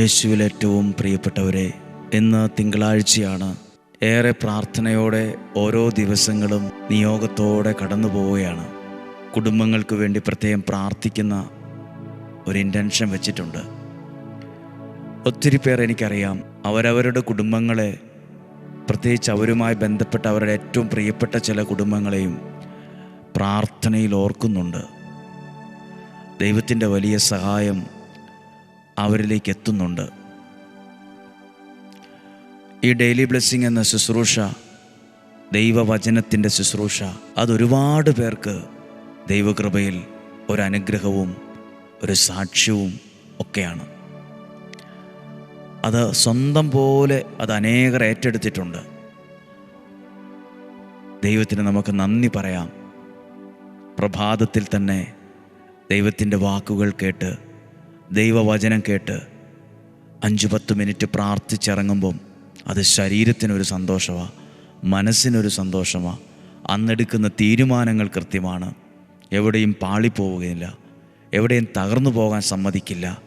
യേശുവിൽ ഏറ്റവും പ്രിയപ്പെട്ടവരെ ഇന്ന് തിങ്കളാഴ്ചയാണ് ഏറെ പ്രാർത്ഥനയോടെ ഓരോ ദിവസങ്ങളും നിയോഗത്തോടെ കടന്നു പോവുകയാണ് കുടുംബങ്ങൾക്ക് വേണ്ടി പ്രത്യേകം പ്രാർത്ഥിക്കുന്ന ഒരു ഇന്റൻഷൻ വെച്ചിട്ടുണ്ട്. ഒത്തിരി പേർ എനിക്കറിയാം അവരവരുടെ കുടുംബങ്ങളെ പ്രത്യേകിച്ച് അവരുമായി ബന്ധപ്പെട്ട അവരുടെ ഏറ്റവും പ്രിയപ്പെട്ട ചില കുടുംബങ്ങളെയും പ്രാർത്ഥനയിൽ ഓർക്കുന്നുണ്ട്. ദൈവത്തിന്റെ വലിയ സഹായം അവരിലേക്ക് എത്തുന്നുണ്ട്. ഈ ഡെയിലി ബ്ലെസ്സിങ് എന്ന ശുശ്രൂഷ ദൈവവചനത്തിന്റെ ശുശ്രൂഷ അതൊരുപാട് പേർക്ക് ദൈവകൃപയിൽ ഒരനുഗ്രഹവും ഒരു സാക്ഷ്യവും ഒക്കെയാണ്. അത് സ്വന്തം പോലെ അത് അനേകർ ഏറ്റെടുത്തിട്ടുണ്ട്. ദൈവത്തിന് നമുക്ക് നന്ദി പറയാം. പ്രഭാതത്തിൽ തന്നെ ദൈവത്തിന്റെ വാക്കുകൾ കേട്ട് ദൈവവചനം കേട്ട് അഞ്ച് പത്ത് മിനിറ്റ് പ്രാർത്ഥിച്ചിറങ്ങുമ്പം അത് ശരീരത്തിനൊരു സന്തോഷമാണ് മനസ്സിനൊരു സന്തോഷമാണ് അന്നെടുക്കുന്ന തീരുമാനങ്ങൾ കൃത്യമാണ്. എവിടെയും പാളിപ്പോവുകയില്ല. എവിടെയും തകർന്നു പോകാൻ സമ്മതിക്കില്ല.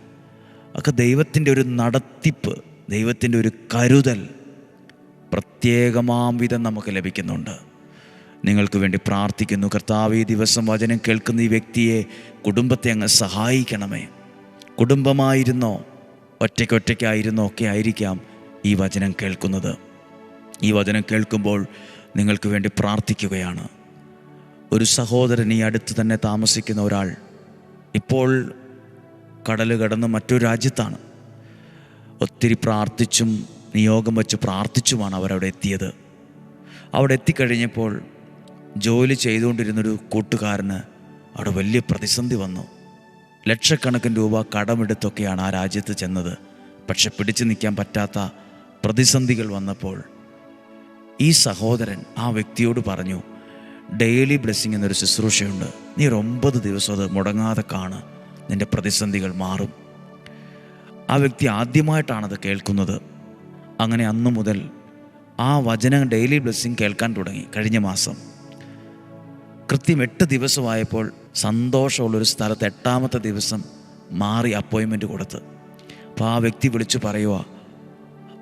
ഒക്കെ ദൈവത്തിന്റെ ഒരു നടത്തിപ്പ് ദൈവത്തിന്റെ ഒരു കരുതൽ പ്രത്യേകമാം വിധം നമുക്ക് ലഭിക്കുന്നുണ്ട്. നിങ്ങൾക്ക് വേണ്ടി പ്രാർത്ഥിക്കുന്നു. കർത്താവ് ഈ ദിവസം വചനം കേൾക്കുന്ന ഈ വ്യക്തിയെ കുടുംബത്തെ അങ്ങ് സഹായിക്കണമേ. കുടുംബമായിരുന്നോ? ഒറ്റയ്ക്കൊറ്റയ്ക്കായിരുന്നോ ഒക്കെ ആയിരിക്കാം ഈ വചനം കേൾക്കുന്നത്. ഈ വചനം കേൾക്കുമ്പോൾ നിങ്ങൾക്ക് വേണ്ടി പ്രാർത്ഥിക്കുകയാണ്. ഒരു സഹോദരൻ ഈ അടുത്ത് തന്നെ താമസിക്കുന്ന ഒരാൾ ഇപ്പോൾ കടൽ കടന്ന് മറ്റൊരു രാജ്യത്താണ്. ഒത്തിരി പ്രാർത്ഥിച്ചും നിയോഗം വെച്ച് പ്രാർത്ഥിച്ചുമാണ് അവരവിടെ എത്തിയത്. അവിടെ എത്തിക്കഴിഞ്ഞപ്പോൾ ജോലി ചെയ്തുകൊണ്ടിരുന്നൊരു കൂട്ടുകാരന് അവിടെ വലിയ പ്രതിസന്ധി വന്നു. ലക്ഷക്കണക്കിന് രൂപ കടമെടുത്തൊക്കെയാണ് ആ രാജ്യത്ത് ചെന്നത്. പക്ഷെ പിടിച്ചു നിൽക്കാൻ പറ്റാത്ത പ്രതിസന്ധികൾ വന്നപ്പോൾ ഈ സഹോദരൻ ആ വ്യക്തിയോട് പറഞ്ഞു ഡെയിലി ബ്ലെസ്സിങ് എന്നൊരു ശുശ്രൂഷയുണ്ട്. നീ ഒരു ഒമ്പത് ദിവസം അത് മുടങ്ങാതെ കാണ്. നിന്റെ പ്രതിസന്ധികൾ മാറും. ആ വ്യക്തി ആദ്യമായിട്ടാണത് കേൾക്കുന്നത്. അങ്ങനെ അന്നു മുതൽ ആ വചനം ഡെയിലി ബ്ലെസ്സിങ് കേൾക്കാൻ തുടങ്ങി. കഴിഞ്ഞ മാസം കൃത്യം എട്ട് ദിവസമായപ്പോൾ സന്തോഷമുള്ളൊരു സ്ഥലത്ത് എട്ടാമത്തെ ദിവസം മാറി അപ്പോയിൻമെന്റ് കൊടുത്ത്. അപ്പോൾ ആ വ്യക്തി വിളിച്ചു പറയുക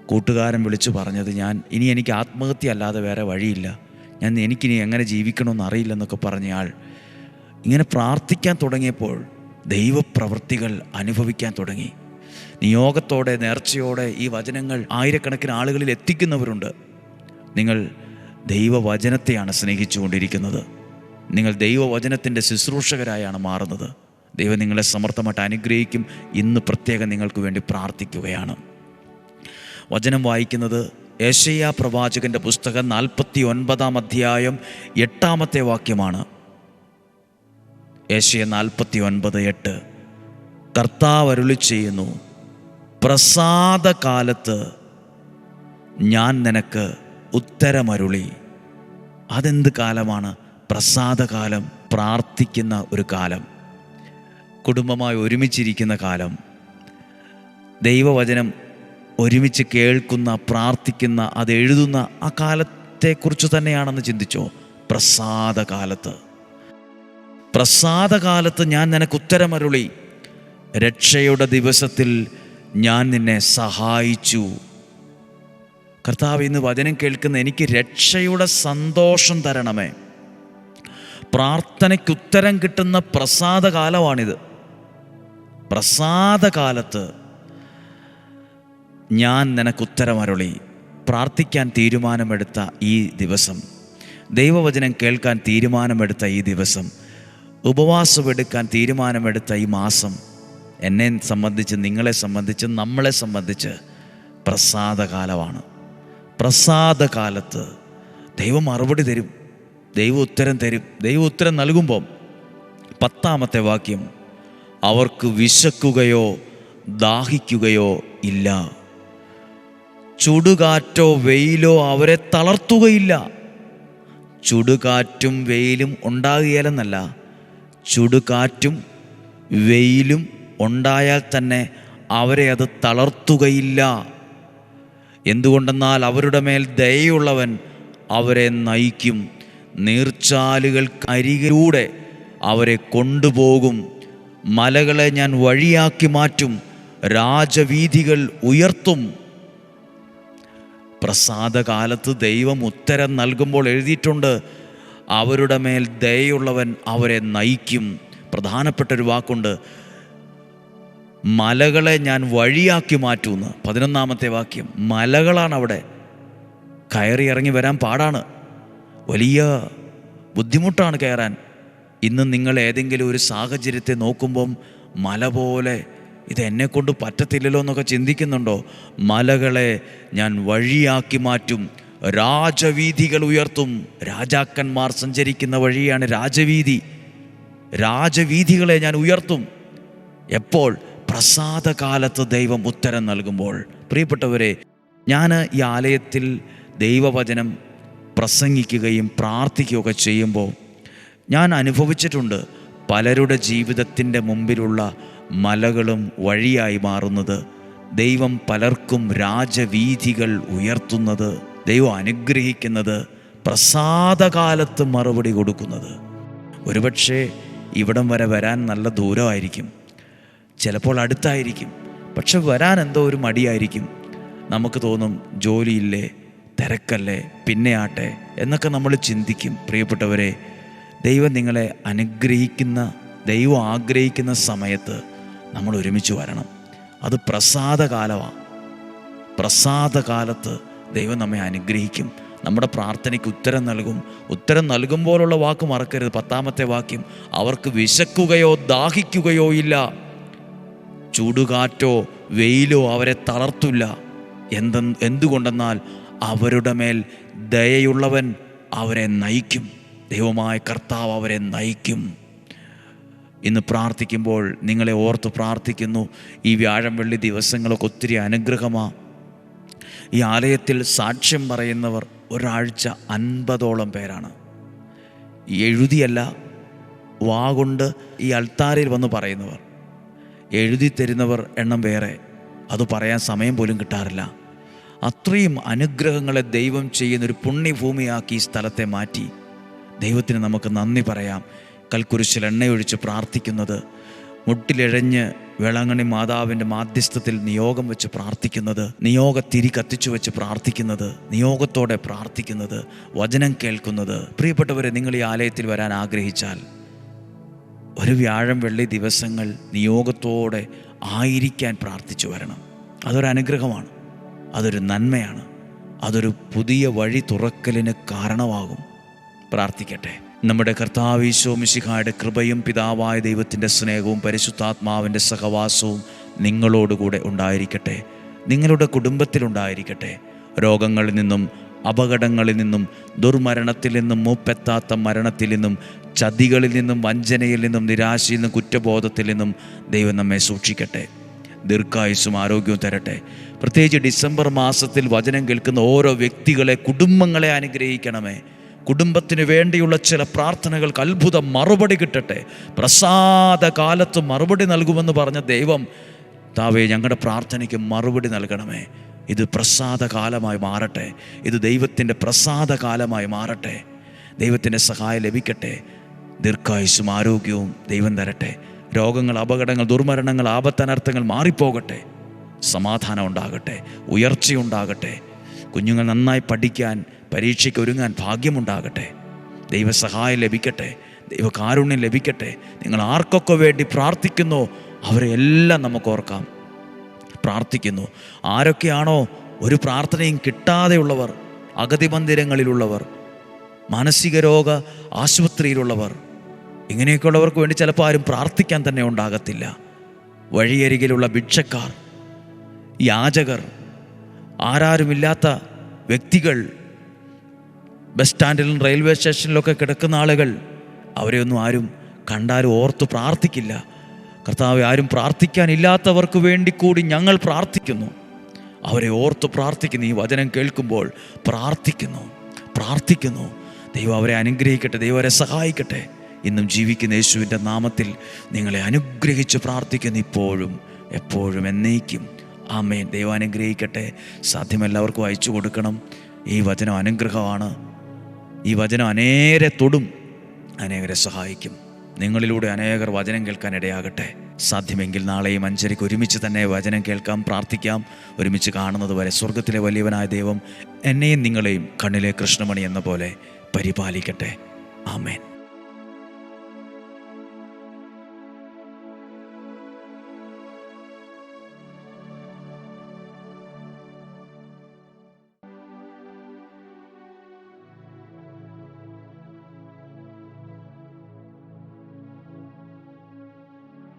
കൂട്ടുകാരൻ വിളിച്ചു പറഞ്ഞത് ഞാൻ ഇനി എനിക്ക് ആത്മഹത്യ അല്ലാതെ വേറെ വഴിയില്ല. ഞാൻ എനിക്കിനി എങ്ങനെ ജീവിക്കണമെന്ന് അറിയില്ലെന്നൊക്കെ പറഞ്ഞയാൾ ഇങ്ങനെ പ്രാർത്ഥിക്കാൻ തുടങ്ങിയപ്പോൾ ദൈവപ്രവൃത്തികൾ അനുഭവിക്കാൻ തുടങ്ങി. നിയോഗത്തോടെ നേർച്ചയോടെ ഈ വചനങ്ങൾ ആയിരക്കണക്കിന് ആളുകളിൽ എത്തിക്കുന്നവരുണ്ട്. നിങ്ങൾ ദൈവവചനത്തെയാണ് സ്നേഹിച്ചുകൊണ്ടിരിക്കുന്നത്. നിങ്ങൾ ദൈവവചനത്തിന്റെ ശുശ്രൂഷകരായാണ് മാറുന്നത്. ദൈവം നിങ്ങളെ സമർത്ഥമായിട്ട് അനുഗ്രഹിക്കും ഇന്ന് പ്രത്യേകം നിങ്ങൾക്ക് വേണ്ടി പ്രാർത്ഥിക്കുകയാണ്. വചനം വായിക്കുന്നത് ഏഷ്യ പ്രവാചകന്റെ പുസ്തകം നാൽപ്പത്തി ഒൻപതാം അധ്യായം എട്ടാമത്തെ വാക്യമാണ്. ഏഷ്യ നാൽപ്പത്തി ഒൻപത് എട്ട്. കർത്താവ് അരുളി ചെയ്യുന്നു പ്രസാദകാലത്ത് ഞാൻ നിനക്ക് ഉത്തരമരുളി. അതെന്ത് കാലമാണ്? പ്രസാദകാലം പ്രാർത്ഥിക്കുന്ന ഒരു കാലം കുടുംബമായി ഒരുമിച്ചിരിക്കുന്ന കാലം ദൈവവചനം ഒരുമിച്ച് കേൾക്കുന്ന പ്രാർത്ഥിക്കുന്ന അത് എഴുതുന്ന ആ കാലത്തെക്കുറിച്ച് തന്നെയാണെന്ന് ചിന്തിച്ചോ? പ്രസാദകാലത്ത്. പ്രസാദകാലത്ത് ഞാൻ നിനക്ക് ഉത്തരമരുളി. രക്ഷയുടെ ദിവസത്തിൽ ഞാൻ നിന്നെ സഹായിച്ചു. കർത്താവ് ഇന്ന് വചനം കേൾക്കുന്ന എനിക്ക് രക്ഷയുടെ സന്തോഷം തരണമേ. പ്രാർത്ഥനയ്ക്ക് ഉത്തരം കിട്ടുന്ന പ്രസാദകാലമാണിത്. പ്രസാദകാലത്ത് ഞാൻ നിനക്ക് ഉത്തരമരുളി പ്രാർത്ഥിക്കാൻ തീരുമാനമെടുത്ത ഈ ദിവസം. ദൈവവചനം കേൾക്കാൻ തീരുമാനമെടുത്ത ഈ ദിവസം. ഉപവാസമെടുക്കാൻ തീരുമാനമെടുത്ത ഈ മാസം. എന്നെ സംബന്ധിച്ച് നിങ്ങളെ സംബന്ധിച്ച് നമ്മളെ സംബന്ധിച്ച് പ്രസാദകാലമാണ്. പ്രസാദകാലത്ത് ദൈവം മറുപടി തരും. ദൈവ ഉത്തരം തരും ദൈവ ഉത്തരം നൽകുമ്പം പത്താമത്തെ വാക്യം അവർക്ക് വിശക്കുകയോ ദാഹിക്കുകയോ ഇല്ല. ചുടുകാറ്റോ വെയിലോ അവരെ തളർത്തുകയില്ല. ചുടുകാറ്റും വെയിലും ഉണ്ടാകുകയില്ലെന്നല്ല ചുടുകാറ്റും വെയിലും ഉണ്ടായാൽ തന്നെ അവരെ അത് തളർത്തുകയില്ല. എന്തുകൊണ്ടെന്നാൽ അവരുടെ മേൽ ദയയുള്ളവൻ അവരെ നയിക്കും. നീർച്ചാലുകൾ അരികിലൂടെ അവരെ കൊണ്ടുപോകും. മലകളെ ഞാൻ വഴിയാക്കി മാറ്റും. രാജവീഥികൾ ഉയർത്തും. പ്രസാദകാലത്ത് ദൈവം ഉത്തരം നൽകുമ്പോൾ എഴുതിയിട്ടുണ്ട് അവരുടെ മേൽ ദയുള്ളവൻ അവരെ നയിക്കും. പ്രധാനപ്പെട്ട ഒരു വാക്കുണ്ട്. മലകളെ ഞാൻ വഴിയാക്കി മാറ്റുമെന്ന് പതിനൊന്നാമത്തെ വാക്യം മലകളാണ് അവിടെ കയറി ഇറങ്ങി വരാൻ പാടാണ്. വലിയ ബുദ്ധിമുട്ടാണ് കയറാൻ. ഇന്ന് നിങ്ങൾ ഏതെങ്കിലും ഒരു സാഹചര്യത്തെ നോക്കുമ്പം മല പോലെ ഇത് എന്നെക്കൊണ്ട് പറ്റത്തില്ലല്ലോ എന്നൊക്കെ ചിന്തിക്കുന്നുണ്ടോ? മലകളെ ഞാൻ വഴിയാക്കി മാറ്റും. രാജവീതികൾ ഉയർത്തും. രാജാക്കന്മാർ സഞ്ചരിക്കുന്ന വഴിയാണ് രാജവീതി രാജവീതികളെ ഞാൻ ഉയർത്തും. എപ്പോൾ? പ്രസാദകാലത്ത് ദൈവം ഉത്തരം നൽകുമ്പോൾ. പ്രിയപ്പെട്ടവരെ ഞാൻ ഈ ആലയത്തിൽ ദൈവവചനം പ്രസംഗിക്കുകയും പ്രാർത്ഥിക്കുകയൊക്കെ ചെയ്യുമ്പോൾ ഞാൻ അനുഭവിച്ചിട്ടുണ്ട് പലരുടെ ജീവിതത്തിന്റെ മുമ്പിലുള്ള മലകളും വഴിയായി മാറുന്നത്. ദൈവം പലർക്കും രാജവീഥികൾ ഉയർത്തുന്നത് ദൈവം അനുഗ്രഹിക്കുന്നത് പ്രസാദകാലത്ത് മറുപടി കൊടുക്കുന്നത്. ഒരുപക്ഷെ ഇവിടം വരെ വരാൻ നല്ല ദൂരമായിരിക്കും. ചിലപ്പോൾ അടുത്തായിരിക്കും. പക്ഷെ വരാൻ എന്തോ ഒരു മടിയായിരിക്കും. നമുക്ക് തോന്നും ജോലിയില്ലേ തിരക്കല്ലേ? പിന്നെ ആട്ടെ എന്നൊക്കെ നമ്മൾ ചിന്തിക്കും. പ്രിയപ്പെട്ടവരെ ദൈവം നിങ്ങളെ അനുഗ്രഹിക്കുന്ന ദൈവം ആഗ്രഹിക്കുന്ന സമയത്ത് നമ്മൾ ഒരുമിച്ച് വരണം. അത് പ്രസാദകാലമാണ് പ്രസാദകാലത്ത് ദൈവം നമ്മെ അനുഗ്രഹിക്കും. നമ്മുടെ പ്രാർത്ഥനയ്ക്ക് ഉത്തരം നൽകും. ഉത്തരം നൽകുമ്പോഴുള്ള വാക്ക് മറക്കരുത്. പത്താമത്തെ വാക്യം അവർക്ക് വിശക്കുകയോ ദാഹിക്കുകയോ ഇല്ല. ചൂടുകാറ്റോ വെയിലോ അവരെ തളർത്തില്ല. എന്ത എന്തുകൊണ്ടെന്നാൽ അവരുടെ മേൽ ദയയുള്ളവൻ അവരെ നയിക്കും. ദൈവമായ കർത്താവ് അവരെ നയിക്കും. ഇന്ന് പ്രാർത്ഥിക്കുമ്പോൾ നിങ്ങളെ ഓർത്ത് പ്രാർത്ഥിക്കുന്നു. ഈ വ്യാഴം വെള്ളി ദിവസങ്ങളൊക്കെ ഒത്തിരി അനുഗ്രഹമാണ് ഈ ആലയത്തിൽ സാക്ഷ്യം പറയുന്നവർ ഒരാഴ്ച അൻപതോളം പേരാണ്. എഴുതിയല്ല വാ കൊണ്ട് ഈ അൾത്താരയിൽ വന്ന് പറയുന്നവർ. എഴുതി തരുന്നവർ എണ്ണം വേറെ. അത് പറയാൻ സമയം പോലും കിട്ടാറില്ല. അത്രയും അനുഗ്രഹങ്ങളെ ദൈവം ചെയ്യുന്ന ചെയ്യുന്നൊരു പുണ്യഭൂമിയാക്കി ഈ സ്ഥലത്തെ മാറ്റി. ദൈവത്തിന് നമുക്ക് നന്ദി പറയാം. കൽക്കുരിശിൽ എണ്ണയൊഴിച്ച് പ്രാർത്ഥിക്കുന്നത് മുട്ടിലിഴഞ്ഞ് വേളാങ്കണ്ണി മാതാവിന്റെ മാധ്യസ്ഥത്തിൽ നിയോഗം വെച്ച് പ്രാർത്ഥിക്കുന്നത് നിയോഗ തിരി കത്തിച്ചു വെച്ച് പ്രാർത്ഥിക്കുന്നത് നിയോഗത്തോടെ പ്രാർത്ഥിക്കുന്നത് വചനം കേൾക്കുന്നത്. പ്രിയപ്പെട്ടവരെ നിങ്ങൾ ഈ ആലയത്തിൽ വരാൻ ആഗ്രഹിച്ചാൽ ഒരു വ്യാഴം വെള്ളി ദിവസങ്ങൾ നിയോഗത്തോടെ ആയിരിക്കാൻ പ്രാർത്ഥിച്ചു വരണം. അതൊരു അനുഗ്രഹമാണ്. അതൊരു നന്മയാണ്. അതൊരു പുതിയ വഴി തുറക്കലിന് കാരണമാകും. പ്രാർത്ഥിക്കട്ടെ. നമ്മുടെ കർത്താവീശോ മിശിഹായുടെ കൃപയും പിതാവായ ദൈവത്തിന്റെ സ്നേഹവും പരിശുദ്ധാത്മാവിന്റെ സഹവാസവും നിങ്ങളോടുകൂടെ ഉണ്ടായിരിക്കട്ടെ. നിങ്ങളുടെ കുടുംബത്തിലുണ്ടായിരിക്കട്ടെ രോഗങ്ങളിൽ നിന്നും അപകടങ്ങളിൽ നിന്നും ദുർമരണത്തിൽ നിന്നും മൂപ്പെത്താത്ത മരണത്തിൽ നിന്നും ചതികളിൽ നിന്നും വഞ്ചനയിൽ നിന്നും നിരാശയിൽ നിന്നും കുറ്റബോധത്തിൽ നിന്നും ദൈവം നമ്മെ സൂക്ഷിക്കട്ടെ. ദീർഘായുസ്സും ആരോഗ്യവും തരട്ടെ. പ്രത്യേകിച്ച് ഡിസംബർ മാസത്തിൽ വചനം കേൾക്കുന്ന ഓരോ വ്യക്തികളെ കുടുംബങ്ങളെ അനുഗ്രഹിക്കണമേ. കുടുംബത്തിന് വേണ്ടിയുള്ള ചില പ്രാർത്ഥനകൾക്ക് അത്ഭുത മറുപടി കിട്ടട്ടെ. പ്രസാദ കാലത്ത് മറുപടി നൽകുമെന്ന് പറഞ്ഞ ദൈവം താവേ ഞങ്ങളുടെ പ്രാർത്ഥനയ്ക്ക് മറുപടി നൽകണമേ. ഇത് പ്രസാദ കാലമായി മാറട്ടെ. ഇത് ദൈവത്തിന്റെ പ്രസാദ കാലമായി മാറട്ടെ. ദൈവത്തിന്റെ സഹായം ലഭിക്കട്ടെ. ദീർഘായുസ്സും ആരോഗ്യവും ദൈവം തരട്ടെ. രോഗങ്ങൾ അപകടങ്ങൾ ദുർമരണങ്ങൾ ആപത്തനർത്ഥങ്ങൾ മാറിപ്പോകട്ടെ. സമാധാനം ഉണ്ടാകട്ടെ ഉയർച്ചയുണ്ടാകട്ടെ കുഞ്ഞുങ്ങൾ നന്നായി പഠിക്കാൻ പരീക്ഷയ്ക്ക് ഒരുങ്ങാൻ ഭാഗ്യമുണ്ടാകട്ടെ. ദൈവസഹായം ലഭിക്കട്ടെ ദൈവകാരുണ്യം ലഭിക്കട്ടെ. നിങ്ങൾ ആർക്കൊക്കെ വേണ്ടി പ്രാർത്ഥിക്കുന്നോ അവരെ എല്ലാം നമുക്ക് ഓർക്കാം. പ്രാർത്ഥിക്കുന്നു. ആരൊക്കെയാണോ ഒരു പ്രാർത്ഥനയും കിട്ടാതെയുള്ളവർ അഗതി മന്ദിരങ്ങളിലുള്ളവർ മാനസിക രോഗ ആശുപത്രിയിലുള്ളവർ ഇങ്ങനെയൊക്കെയുള്ളവർക്ക് വേണ്ടി ചിലപ്പോൾ ആരും പ്രാർത്ഥിക്കാൻ തന്നെ ഉണ്ടാകത്തില്ല. വഴിയരികിലുള്ള ഭിക്ഷക്കാർ യാചകർ ആരാരുമില്ലാത്ത വ്യക്തികൾ ബസ് സ്റ്റാൻഡിലും റെയിൽവേ സ്റ്റേഷനിലൊക്കെ കിടക്കുന്ന ആളുകൾ അവരെയൊന്നും ആരും കണ്ടാലും ഓർത്ത് പ്രാർത്ഥിക്കില്ല. കർത്താവ് ആരും പ്രാർത്ഥിക്കാനില്ലാത്തവർക്ക് വേണ്ടി കൂടി ഞങ്ങൾ പ്രാർത്ഥിക്കുന്നു. അവരെ ഓർത്ത് പ്രാർത്ഥിക്കുന്നു. ഈ വചനം കേൾക്കുമ്പോൾ പ്രാർത്ഥിക്കുന്നു. പ്രാർത്ഥിക്കുന്നു. ദൈവം അവരെ അനുഗ്രഹിക്കട്ടെ. ദൈവം അവരെ സഹായിക്കട്ടെ. ഇന്നും ജീവിക്കുന്ന യേശുവിന്റെ നാമത്തിൽ നിങ്ങളെ അനുഗ്രഹിച്ച് പ്രാർത്ഥിക്കുന്നു. ഇപ്പോഴും എപ്പോഴും എന്നേക്കും. ആമേൻ. ദൈവം അനുഗ്രഹിക്കട്ടെ. സാധ്യമെല്ലാവർക്കും അയച്ചു കൊടുക്കണം. ഈ വചനം അനുഗ്രഹമാണ്. ഈ വചനം അനേരെ തൊടും. അനേകരെ സഹായിക്കും. നിങ്ങളിലൂടെ അനേകർ വചനം കേൾക്കാൻ ഇടയാകട്ടെ. സാധ്യമെങ്കിൽ നാളെയും അഞ്ചരയ്ക്ക് ഒരുമിച്ച് തന്നെ വചനം കേൾക്കാം പ്രാർത്ഥിക്കാം. ഒരുമിച്ച് കാണുന്നത് വരെ സ്വർഗത്തിലെ വലിയവനായ ദൈവം എന്നെയും നിങ്ങളെയും കണ്ണിലെ കൃഷ്ണമണി എന്ന പോലെ പരിപാലിക്കട്ടെ. ആമേൻ.